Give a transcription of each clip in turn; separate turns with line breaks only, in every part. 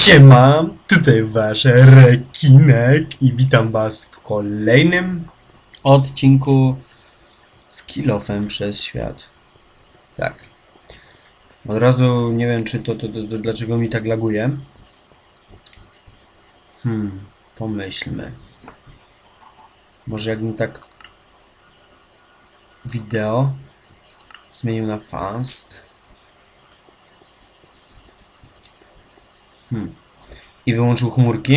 Siema, tutaj wasz rekinek i witam was w kolejnym odcinku z kilofem przez świat. Tak. Od razu nie wiem, czy to, to, to, to dlaczego mi tak laguje. Hmm, pomyślmy. Może jakbym tak wideo zmienił na fast. Hmm. I wyłączył chmurki.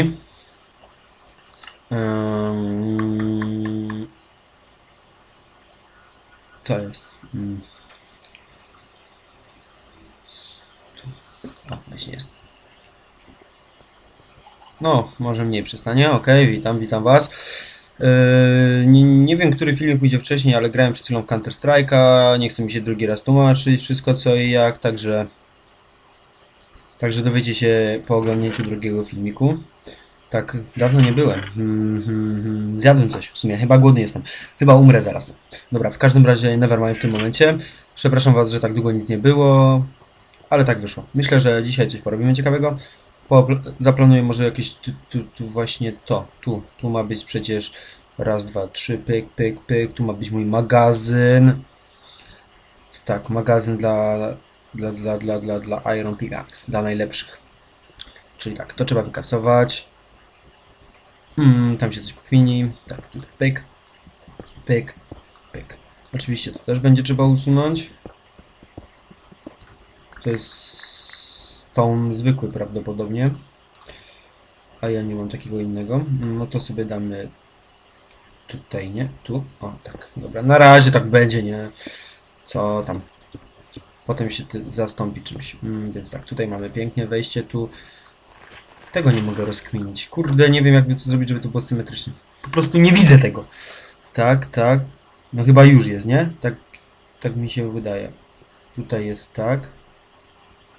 Ym... Co jest? Hmm. O, jest. No, może mniej przestanie. Ok, witam, witam was. Yy, nie, nie wiem, który filmik pójdzie wcześniej, ale grałem przed chwilą w Counter Strike'a. Nie chcę mi się drugi raz tłumaczyć wszystko co i jak, także. Także dowiecie się po oglądnięciu drugiego filmiku. Tak, dawno nie byłem. Hmm, hmm, hmm. Zjadłem coś w sumie, chyba głodny jestem. Chyba umrę zaraz. Dobra, w każdym razie nevermind w tym momencie. Przepraszam was, że tak długo nic nie było, ale tak wyszło. Myślę, że dzisiaj coś porobimy ciekawego. Po, zaplanuję może jakieś tu, tu, tu właśnie to. Tu, tu ma być przecież raz, dwa, trzy, pyk, pyk, pyk. Tu ma być mój magazyn. Tak, magazyn dla dla, dla, dla, dla, dla Iron Pickaxe, dla najlepszych. Czyli tak, to trzeba wykasować. Mm, tam się coś pokmini. Tak, tutaj pyk, pyk, pyk. Oczywiście to też będzie trzeba usunąć. To jest stone zwykły prawdopodobnie. A ja nie mam takiego innego. No to sobie damy tutaj, nie? Tu? O, tak, dobra. Na razie tak będzie, nie? Co tam? Potem się zastąpi czymś. Mm, więc tak, tutaj mamy pięknie wejście, tu tego nie mogę rozkminić. Kurde, nie wiem jakby to zrobić, żeby to było symetrycznie. Po prostu nie widzę tego. Tak, tak. No chyba już jest, nie? Tak, tak mi się wydaje. Tutaj jest tak.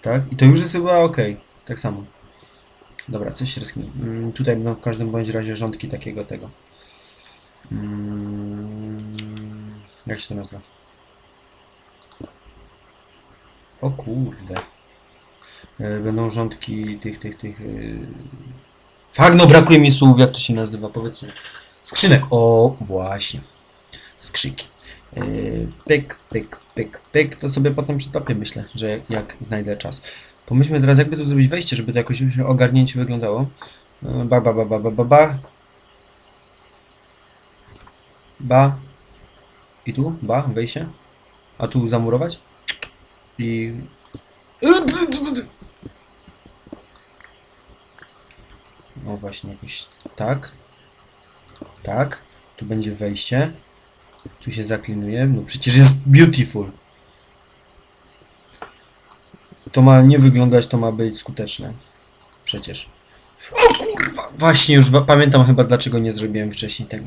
Tak. I to już jest chyba ok. Tak samo. Dobra, coś się rozkmini. Mm, tutaj będą w każdym bądź razie rządki takiego tego. Mm, jak się to nazywa? O kurde. E, Będą rządki tych, tych, tych... Yy... Fak, no brakuje mi słów, jak to się nazywa, powiedzmy. Skrzynek. O, właśnie. Skrzyki. Yy, pyk, pyk, pyk, pyk. To sobie potem przytopię, myślę, że jak, jak znajdę czas. Pomyślmy teraz, jakby tu zrobić wejście, żeby to jakoś ogarnięcie wyglądało. Ba, ba, ba, ba, ba, ba, ba. Ba. I tu? Ba, wejście. A tu zamurować? I... No właśnie, jakoś tak. Tak. Tu będzie wejście. Tu się zaklinuje. No przecież jest beautiful. To ma nie wyglądać, to ma być skuteczne. Przecież. O kurwa! Właśnie już pamiętam chyba dlaczego nie zrobiłem wcześniej tego.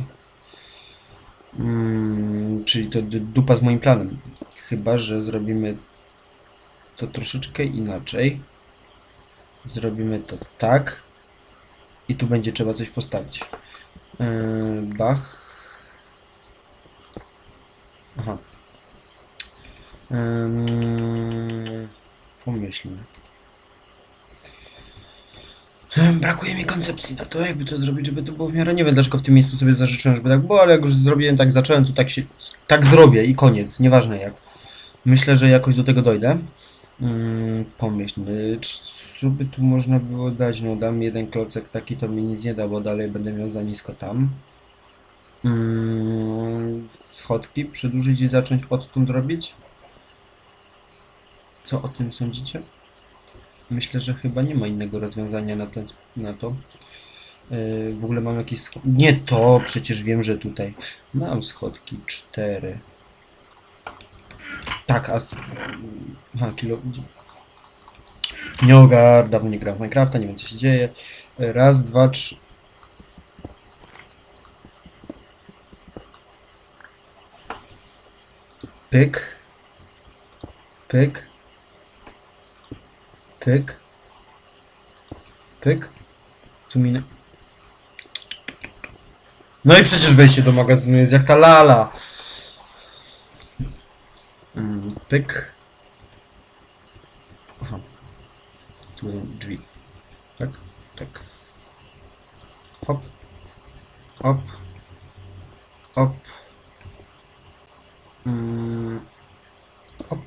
Mm, czyli to dupa z moim planem. Chyba, że zrobimy to troszeczkę inaczej. Zrobimy to tak. I tu będzie trzeba coś postawić. Yy, Bach. Aha. Yy, pomyślmy. Ym, Brakuje mi koncepcji na to, jakby to zrobić, żeby to było w miarę. Nie wiem, dlaczego w tym miejscu sobie zażyczyłem, żeby tak było, ale jak już zrobiłem, tak zacząłem, to tak się. Tak zrobię i koniec. Nieważne jak. Myślę, że jakoś do tego dojdę. Mm, pomyślmy, co by tu można było dać? No dam jeden klocek taki, to mi nic nie da, bo dalej będę miał za nisko tam. Mm, schodki przedłużyć i zacząć odtąd robić? Co o tym sądzicie? Myślę, że chyba nie ma innego rozwiązania na, ten, na to. Yy, w ogóle mam jakieś schody. Nie to, przecież wiem, że tutaj. Mam schodki cztery. Tak, a. Aha, kilo. Nie ogar, dawno nie grałem w Minecrafta, nie wiem co się dzieje. Raz, dwa, trzy. Pyk. Pyk. Pyk. Pyk. Tu minę. No i przecież wejście do magazynu jest jak ta lala. Mm, pyk. Aha. Tu drzwi. Tak, tak. Hop. Hop. Hop. Mm. Hop.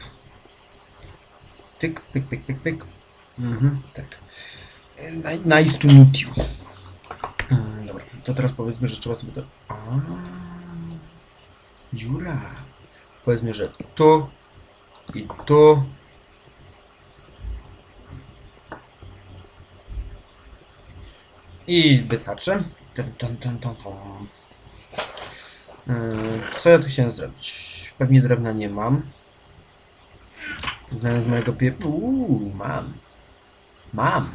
Tyk, pyk, pyk, pyk, pyk. Mhm, tak. Ni- Nice to meet you. Mm, Dobra, to teraz powiedzmy, że trzeba sobie to... A, dziura. Powiedzmy, że tu i tu. I wystarczy. Ten, ten, ten, ten, Co ja tu chciałem zrobić? Pewnie drewna nie mam. Znając mojego pie... Uuu, mam. Mam.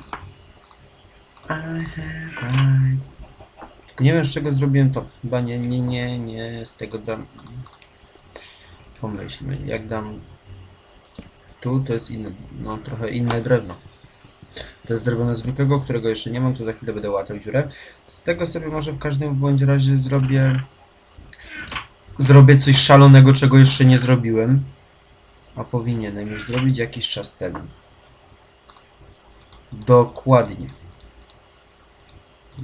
Tylko nie wiem z czego zrobiłem to. Chyba nie, nie, nie, nie z tego dam... Pomyślmy, jak dam... Tu to jest inne, no trochę inne drewno. To jest drewno zwykłego, którego jeszcze nie mam, to za chwilę będę łatał dziurę. Z tego sobie może w każdym bądź razie zrobię... Zrobię coś szalonego, czego jeszcze nie zrobiłem. A powinienem już zrobić jakiś czas temu. Dokładnie.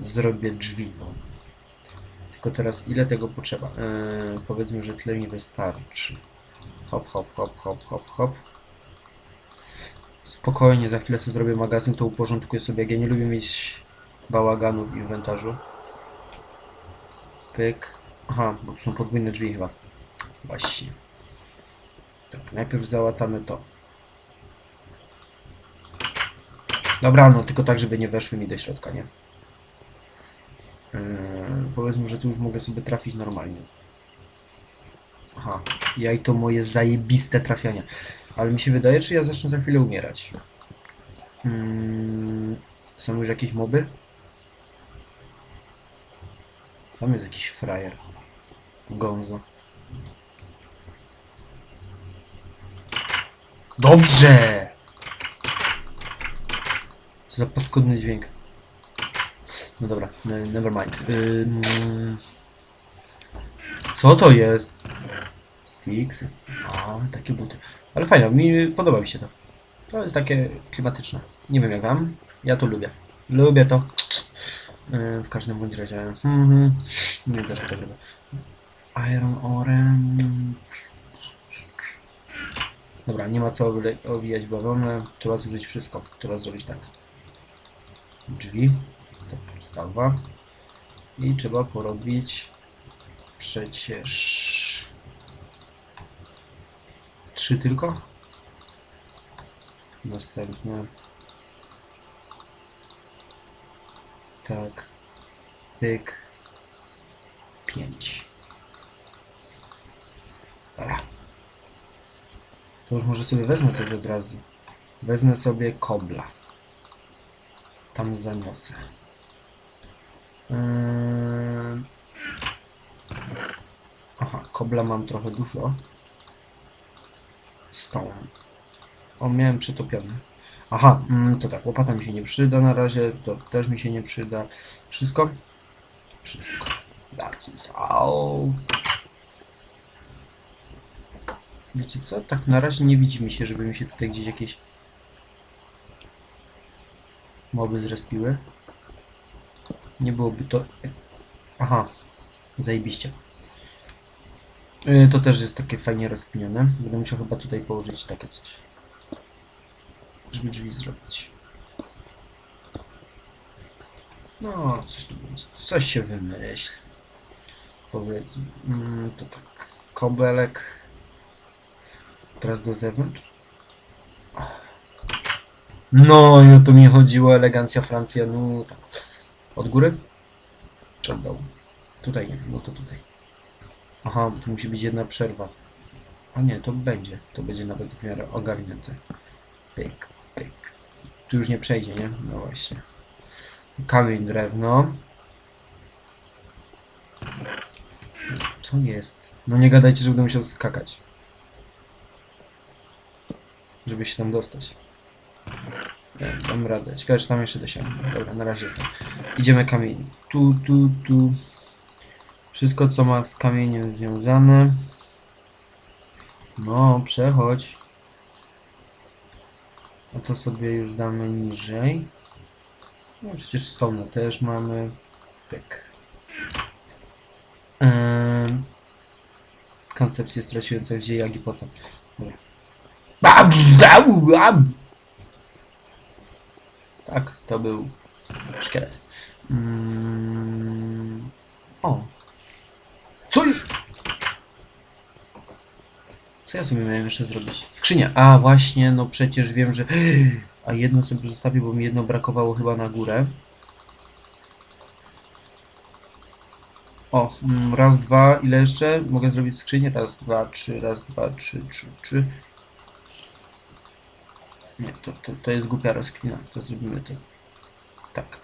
Zrobię drzwi. Tylko teraz ile tego potrzeba? Eee, powiedzmy, że tyle mi wystarczy. Hop, hop, hop, hop, hop, hop. Spokojnie, za chwilę sobie zrobię magazyn, to uporządkuję sobie. Jak ja nie lubię mieć bałaganu w inwentarzu. Pyk. Aha, bo są podwójne drzwi chyba. Właśnie. Tak, najpierw załatamy to. Dobra, no tylko tak, żeby nie weszły mi do środka, nie? Yy, powiedzmy, że tu już mogę sobie trafić normalnie. Aha, ja i to moje zajebiste trafiania. Ale mi się wydaje, czy ja zacznę za chwilę umierać. Mm, są już jakieś moby? Tam jest jakiś frajer. Gonzo. Dobrze! Co za paskudny dźwięk. No dobra, ne- never mind. Ym... Co to jest? Sticks. A, takie buty. Ale fajne, mi podoba mi się to. To jest takie klimatyczne. Nie wiem jak wam. Ja to lubię. Lubię to. Yy, w każdym bądź razie. Mhm. Nie też to lubię. Iron Orem. Dobra, nie ma co owijać bawełnę. Trzeba zużyć wszystko. Trzeba zrobić tak. Drzwi. To podstawa. I trzeba porobić przecież trzy tylko. Następne. Tak. Pyk. Pięć. Dobra. To już może sobie wezmę coś od razu. Wezmę sobie kobla. Tam zaniosę. Yy... Aha, kobla mam trochę dużo. Stone. O, miałem przytopiony. Aha, mm, to tak, łopata mi się nie przyda na razie, to też mi się nie przyda. Wszystko? Wszystko. That's all. Wiecie co? Tak na razie nie widzi mi się, żeby mi się tutaj gdzieś jakieś moby zrespiły. Nie byłoby to... Aha, zajebiście. Yy, To też jest takie fajnie rozkminione. Będę musiał chyba tutaj położyć takie coś. Żeby drzwi zrobić. No, coś tu będzie. Coś się wymyśli. Powiedzmy. Mm, to tak. Kobelek. Teraz do zewnątrz. No i o to mi chodziło. Elegancja Francja. No tak. Od góry? Czy od dołu? Tutaj nie. No to tutaj. Aha, tu musi być jedna przerwa. A nie, to będzie. To będzie nawet w miarę ogarnięte. Pyk, pyk. Tu już nie przejdzie, nie? No właśnie. Kamień, drewno. Co jest? No nie gadajcie, że będę musiał skakać. Żeby się tam dostać. Nie, dam radę. Ciekawe, czy tam jeszcze dosięgnę. Dobra, na razie jestem. Idziemy kamień. Tu, tu, tu. Wszystko, co ma z kamieniem związane. No, przechodź. A to sobie już damy niżej. No przecież stone też mamy. Pyk. Ehm, koncepcję straciłem co gdzie, jak i po co. Tak, to był szkielet. Mm, o. Co jest? Co ja sobie miałem jeszcze zrobić? Skrzynia. A właśnie, no przecież wiem, że... A jedno sobie zostawię, bo mi jedno brakowało chyba na górę. O, mm, raz, dwa, ile jeszcze? Mogę zrobić skrzynię? Raz, dwa, trzy, raz, dwa, trzy, trzy, trzy. Nie, to, to, to jest głupia rozkmina. To zrobimy to. Tak.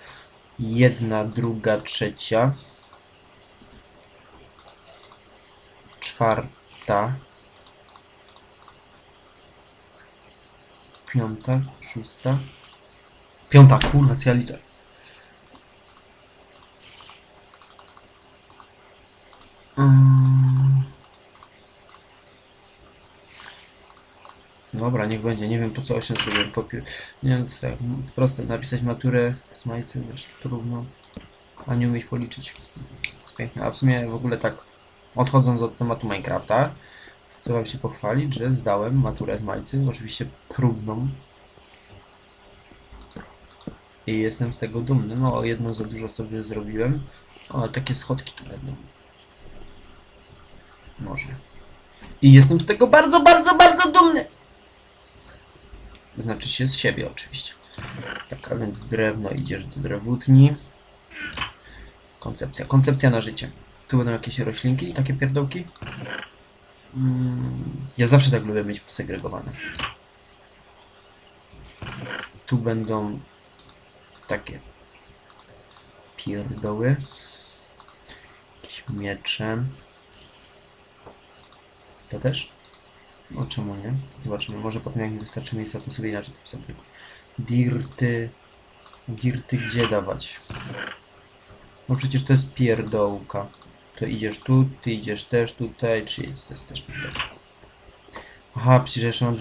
Jedna, druga, trzecia. Czwarta. Piąta, szósta. Piąta, kurwa, co ja liczę. Mm. Dobra, niech będzie. Nie wiem po co 8 zrobiłem. Popi... Nie wiem, tak, proste. Napisać maturę z majcy, znaczy trudno. A nie umieć policzyć. To jest piękne. A w sumie w ogóle tak, odchodząc od tematu Minecrafta, chcę wam się pochwalić, że zdałem maturę z majcy. Oczywiście próbną. I jestem z tego dumny. No, jedną za dużo sobie zrobiłem. O, takie schodki tu będą. Może. I jestem z tego bardzo, bardzo, bardzo dumny. Znaczy się z siebie oczywiście. Tak, a więc drewno idziesz do drewutni. Koncepcja. Koncepcja na życie. Tu będą jakieś roślinki, takie pierdołki. Mm, ja zawsze tak lubię mieć segregowane. Tu będą takie pierdoły. Jakieś miecze. To też? No czemu nie? Zobaczymy. Może potem jak mi wystarczy miejsca, to sobie inaczej to sobie. Dirty. Dirty gdzie dawać? No przecież to jest pierdołka. To idziesz tu, ty idziesz też tutaj, czy jest, jest też pierdołka. Aha, przecież mam...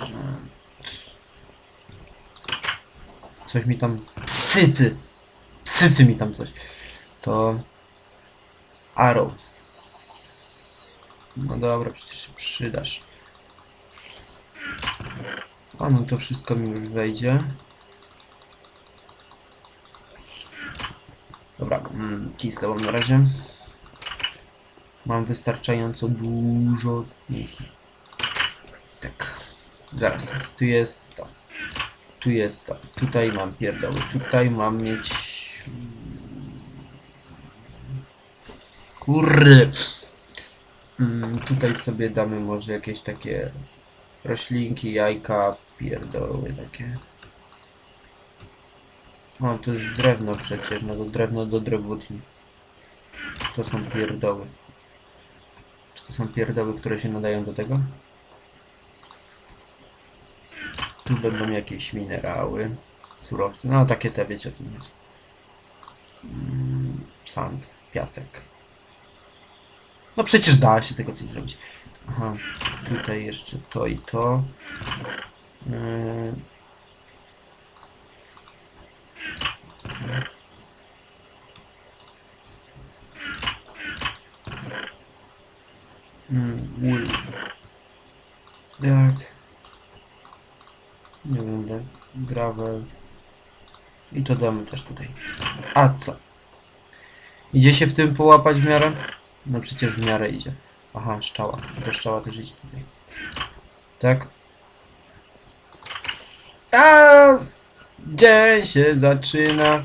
Coś mi tam... Psycy! Psycy mi tam coś. To... Arrows. No dobra, przecież się przydasz. A no to wszystko mi już wejdzie. Dobra, mm, mam na razie. Mam wystarczająco dużo miejsca. Tak. Zaraz. Tu jest to. Tu jest to. Tutaj mam pierdoły. Tutaj mam mieć... Kurde. Mm, tutaj sobie damy może jakieś takie roślinki, jajka, pierdoły takie. O, to jest drewno przecież, no to drewno do drewutni. To są pierdoły. To są pierdoły, które się nadają do tego? Tu będą jakieś minerały, surowce, no takie te, wiecie co chodzi. Mm, sand, piasek. No przecież da się tego coś zrobić. Aha, tutaj jeszcze to i to. Yy. Mm, wool. Tak. Nie będę. Gravel. I to damy też tutaj. A co? Idzie się w tym połapać w miarę? No przecież w miarę idzie. Aha, szczała. To szczała też idzie tutaj. Tak. A dzień się zaczyna.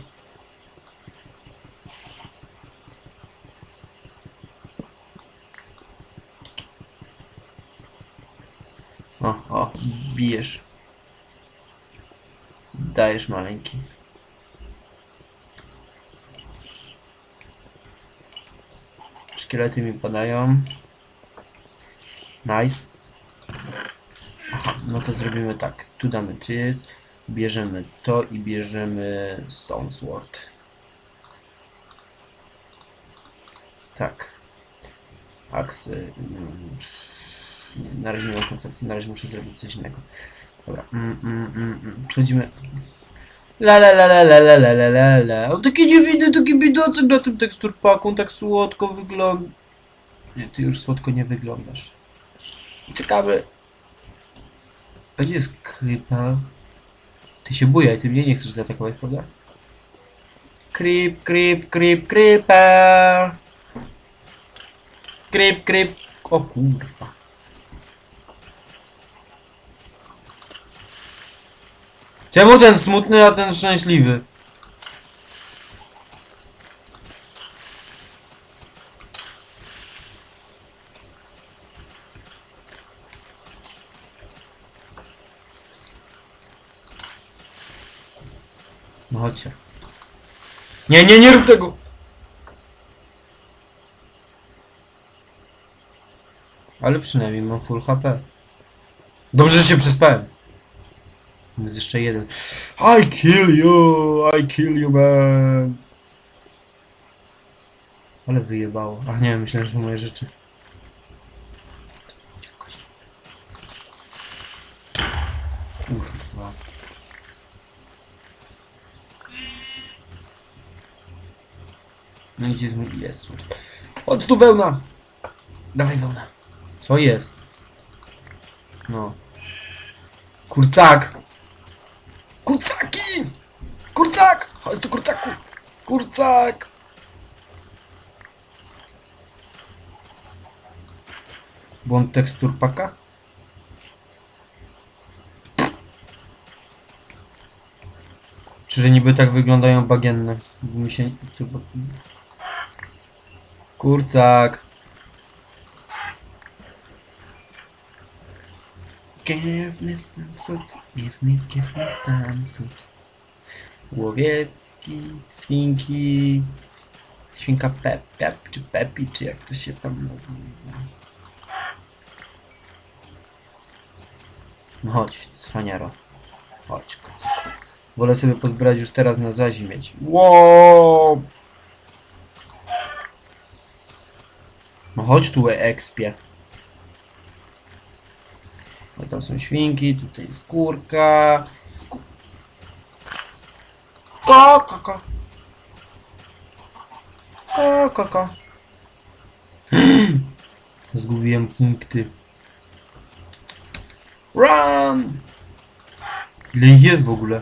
O, o, bijesz. Dajesz maleńki. Szkielety mi padają. Nice. Aha, no to zrobimy tak. Tu damy czyc, bierzemy to i bierzemy Stone Sword. Tak. Aksy. mm, Na razie nie mam koncepcji, na razie muszę zrobić coś innego. Dobra. Mm, mm, mm, mm. Przechodzimy. La la la la la la la la la la. O takie nie widzę, taki bidocek na tym teksturpaku, tak słodko wygląda. Nie, ty już słodko nie wyglądasz. Czekamy. A gdzie jest krypa? Ty się bujaj, ty mnie nie chcesz zaatakować, prawda? Creep, creep, creep, creeper. Creep, creep. O kurwa. Czemu ten smutny, a ten szczęśliwy? No chodźcie. Nie, nie, nie rób tego! Ale przynajmniej mam full HP. Dobrze, że się przespałem. Jest jeszcze jeden. I kill you! I kill you, man! Ale wyjebało. Ach nie, myślałem, że to moje rzeczy. Kurwa. No i gdzie jest mój... Jest. Chodź tu wełna! Dawaj wełna. Co jest? No. Kurcak! Kurcaki! Kurcak! Chodź tu kurcaku! Kurcak! Błąd tekstur paka? Czy że niby tak wyglądają bagienne? Bo Mi się... Kurcak! Give me some food, give me, give me some food. Łowiecki, świnki, świnka Pep, Pep czy Pepi, czy jak to się tam nazywa. No chodź, cwaniaro. Chodź, kucyku. Wolę sobie pozbierać już teraz na zazi mieć. Wow! No chodź tu, ekspie. No tam są świnki, tutaj jest kurka. Ko, ko, ko. Ko, ko, ko. Zgubiłem punkty. Run! Ile ich jest w ogóle?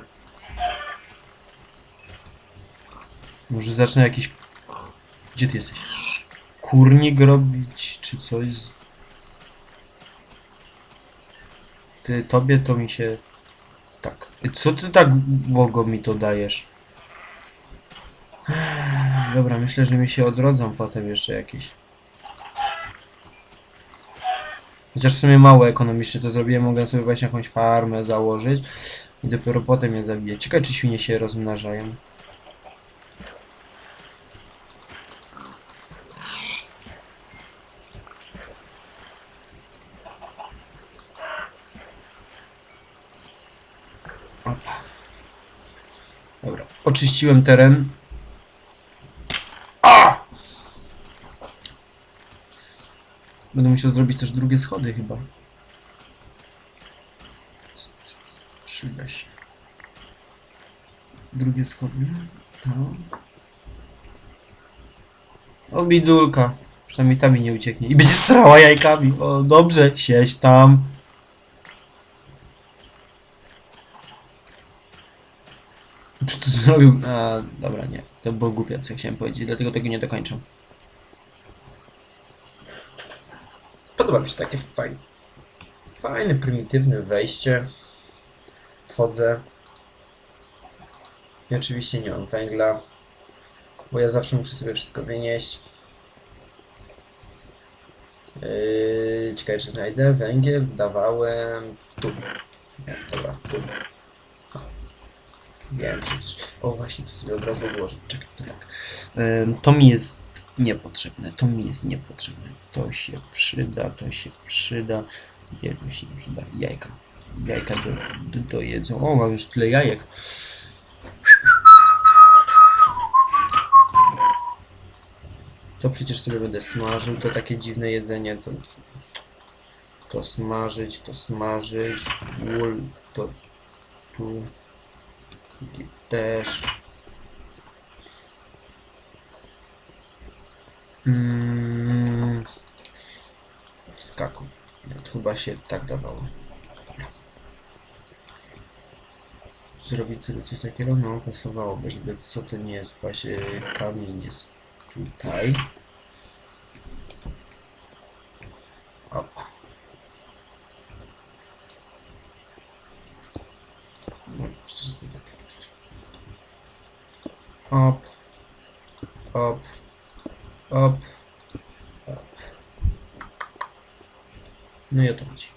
Może zacznę jakiś... Gdzie ty jesteś? Kurnik robić, czy coś? Ty, tobie to mi się... Tak. Co ty tak błogo mi to dajesz? Dobra, myślę, że mi się odrodzą potem jeszcze jakieś. Chociaż w sumie mało ekonomicznie to zrobiłem, mogę sobie właśnie jakąś farmę założyć i dopiero potem je zabiję. Ciekawe, czy świnie się rozmnażają. Opa. Dobra, oczyściłem teren. Będę musiał zrobić też drugie schody chyba. Przyda się. Drugie schody. Tam. O bidulka. Przynajmniej tam mi nie ucieknie. I będzie srała jajkami. O, dobrze, siedź tam. Co tu zrobił? A, dobra, nie. To było głupie, co chciałem powiedzieć, dlatego tego nie dokończę. Podoba mi się takie fajne, fajne, prymitywne wejście. Wchodzę. I oczywiście nie mam węgla, bo ja zawsze muszę sobie wszystko wynieść. Yy, ciekawe, czy znajdę węgiel. Dawałem tu. Nie, dobra, tu. Wiem przecież. O właśnie, to sobie od razu odłożę. Czekaj, to tak. To mi jest niepotrzebne, to mi jest niepotrzebne. To się przyda, to się przyda. Nie, mi się nie przyda. Jajka. Jajka do, do, do jedzą. O, mam już tyle jajek. To przecież sobie będę smażył. To takie dziwne jedzenie. To, to smażyć, to smażyć. Wool, to tu. Też. Mm, wskakuj. Chyba się tak dawało. Zrobić sobie coś takiego? No, pasowałoby, żeby co to nie jest pasie kamień jest tutaj. Opa. No, przecież to takie coś. Op. Op. Op. Op. No i o to chodzi.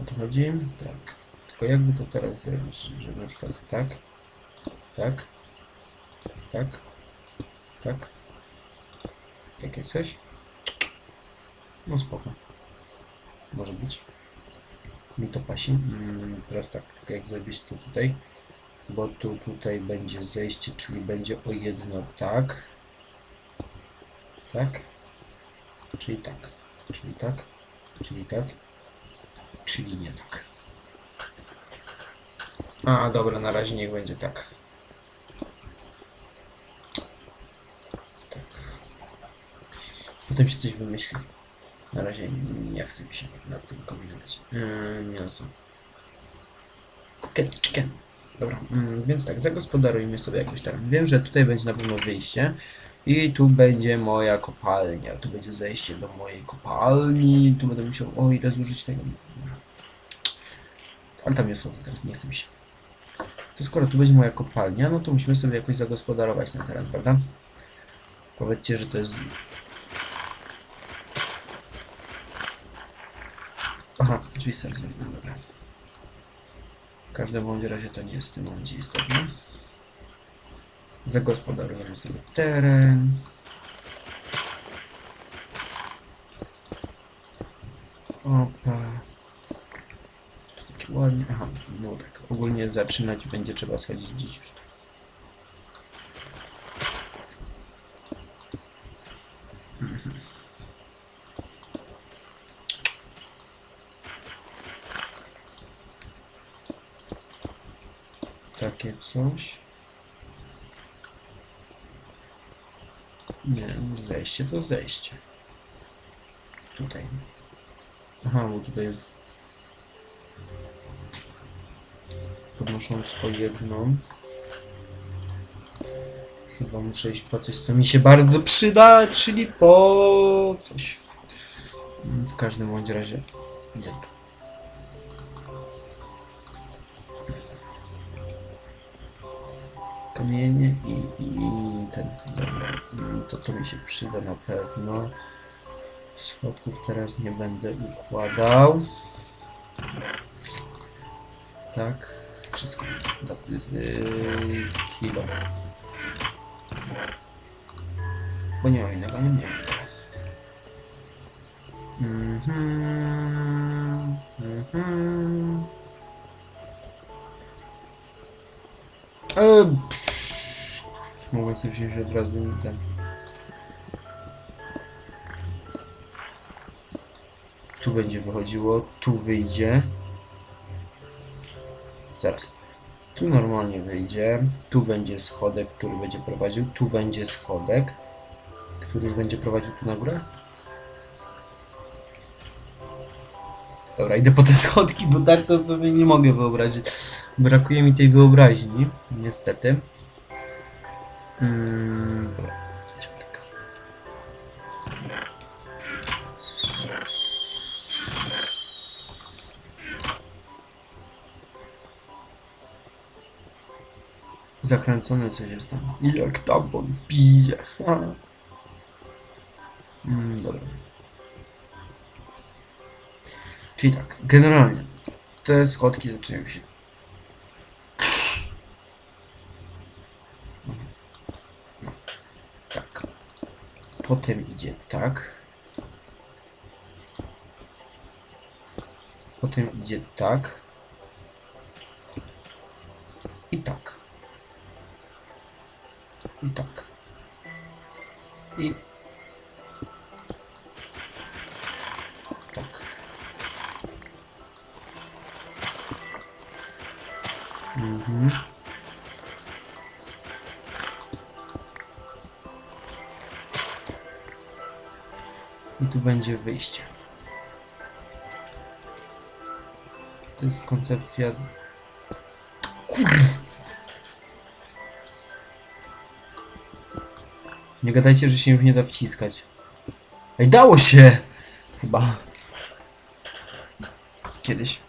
O to chodzi? Tak. Tylko jakby to teraz zrobić, żeby na przykład tak, tak, tak, tak, takie coś. No spoko. Może być. Mi to pasi. Mm, teraz tak, tylko jak zrobić to tutaj, bo tu tutaj będzie zejście, czyli będzie o jedno tak, tak, czyli tak, czyli tak, czyli tak, czyli nie tak. A, dobra, na razie niech będzie tak. Tak. Potem się coś wymyśli. Na razie nie chcę mi się nad tym kombinować. Yy, mięso. Chicken, chicken. Dobra, mm, więc tak, zagospodarujmy sobie jakoś tak. Wiem, że tutaj będzie na pewno wyjście. I tu będzie moja kopalnia. Tu będzie zejście do mojej kopalni. Tu będę musiał, o ile zużyć tego. Ale tam nie schodzę teraz, nie chcę mi się. To skoro tu będzie moja kopalnia, no to musimy sobie jakoś zagospodarować ten teren, prawda? Powiedzcie, że to jest... Aha, drzwi sam zamknę, dobra. Każdym bądź razie to nie jest w tym momencie istotne. Zagospodarujemy sobie teren. Opa. To takie ładnie. Aha, no tak. Ogólnie zaczynać będzie trzeba schodzić gdzieś już Takie coś. Nie, zejście to zejście. Tutaj. Aha, bo tutaj jest podnosząc o jedną. Chyba muszę iść po coś, co mi się bardzo przyda, czyli po coś. W każdym bądź razie nie tu. I, i, ten. Dobra, mm, to to mi się przyda na pewno. Schodków teraz nie będę układał. Tak, wszystko. Dat, yy, kilo. Bo nie mam innego, nie, mam innego. Mhm, mhm. E, mogę sobie wziąć od razu ten. Tu będzie wychodziło, tu wyjdzie. Zaraz. Tu normalnie wyjdzie. Tu będzie schodek, który będzie prowadził. Tu będzie schodek, który będzie prowadził tu na górę. Dobra, idę po te schodki, bo tak to sobie nie mogę wyobrazić. Brakuje mi tej wyobraźni, niestety. Mm, dobra. Zakręcone coś jest tam. Jak tampon wbije. mm, dobra. Czyli tak, generalnie te schodki zaczynają się. No, tak. Potem idzie tak. Potem idzie tak. I tak. I tak. I tak. Mhm. Tu będzie wyjście. To jest koncepcja. Kur... Nie gadajcie, że się już nie da wciskać. Ej, dało się! Chyba. Kiedyś.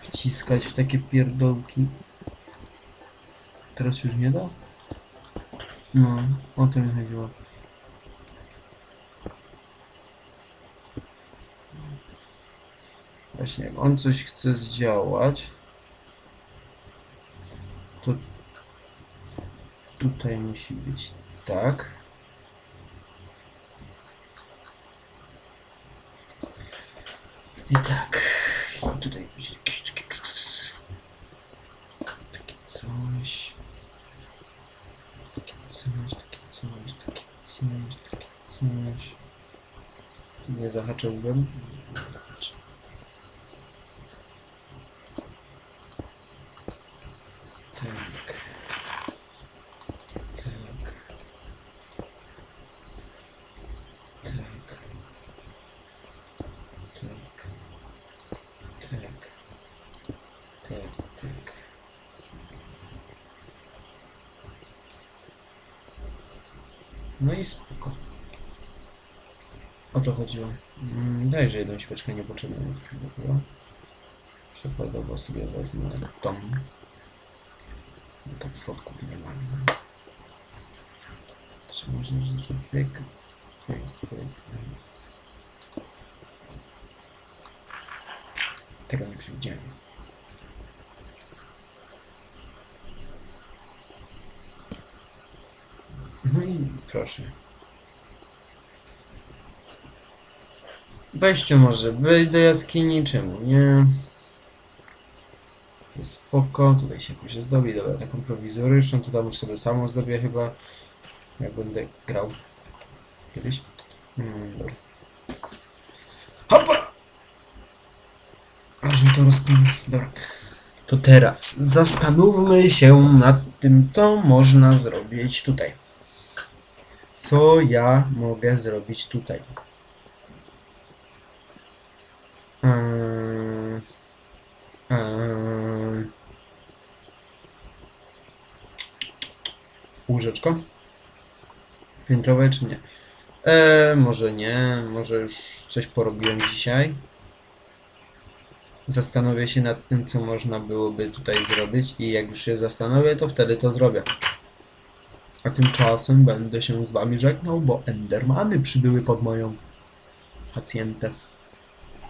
Wciskać w takie pierdolki. Teraz już nie da? No, o to mi chodziło. Właśnie, jak on coś chce zdziałać, to tutaj musi być tak. I tak. I tutaj musi jakieś takie takie coś. Takie coś, takie coś, takie coś, takie coś. Nie zahaczyłbym. Nie, nie zahaczę. Tak. Tak. Tak. Tak. Tak. Tak, tak. No i spoko. O to chodziło. Mm, Dajże jedną świeczkę niepotrzebną. Dobra. Przykładowo sobie wezmę tą. Bo tak schodków nie mam. Czy można zrobić. Tego nie przewidziałem. No i proszę. Wejście może być do jaskini, czemu nie? Jest spoko, tutaj się jakoś zdobi, dobra, taką prowizoryczną, to tam już sobie samą zdobię chyba, jak będę grał kiedyś. Mm, dobra. Hopa! Aż mi to rozkminił. Dobra. To teraz zastanówmy się nad tym, co można zrobić tutaj. Co ja mogę zrobić tutaj? Eee, eee, łóżeczko? Piętrowe czy nie? Eee, może nie, może już coś porobiłem dzisiaj. Zastanowię się nad tym, co można byłoby tutaj zrobić i jak już się zastanowię, to wtedy to zrobię. A tymczasem będę się z wami żegnał, bo Endermany przybyły pod moją pacjentę.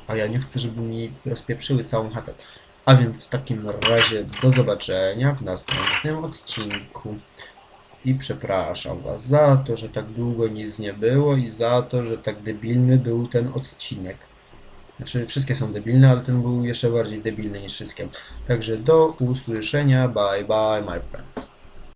A ja nie chcę, żeby mi rozpieprzyły całą chatę. A więc w takim razie do zobaczenia w następnym odcinku. I przepraszam was za to, że tak długo nic nie było i za to, że tak debilny był ten odcinek. Znaczy, wszystkie są debilne, ale ten był jeszcze bardziej debilny niż wszystkie. Także do usłyszenia. Bye bye, my friend.